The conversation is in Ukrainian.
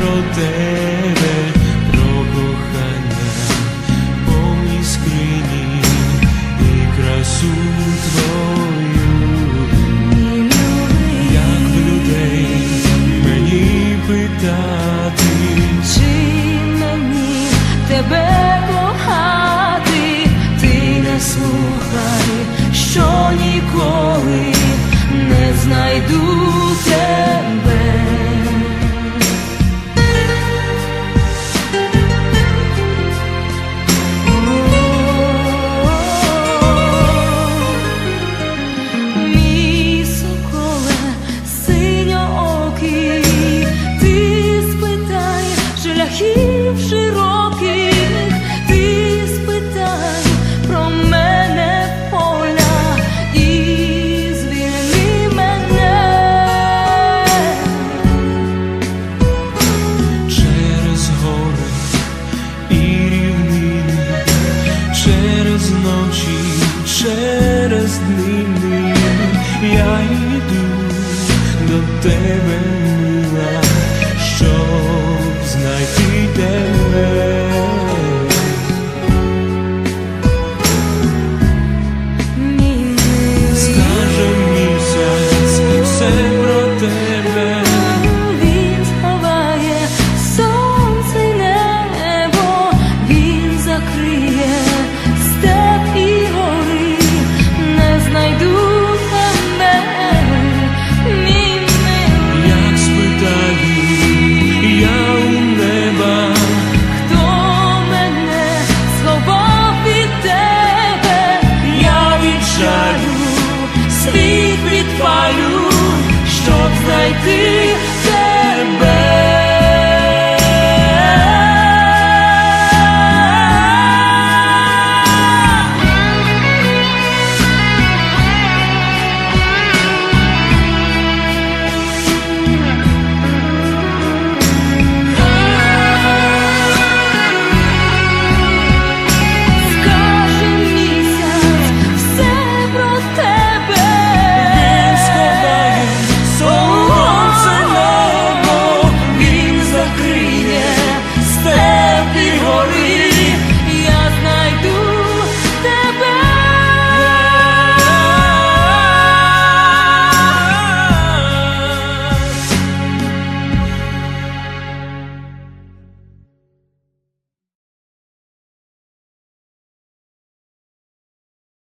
про тебе, про кохання, повні скрині і красу твою. Як в людей мені питати, Чи мені тебе кохати, ти не слухай, що ніколи не знайду тебе. တိုင်းသူတို့တဲ့ палю, щоб знайти.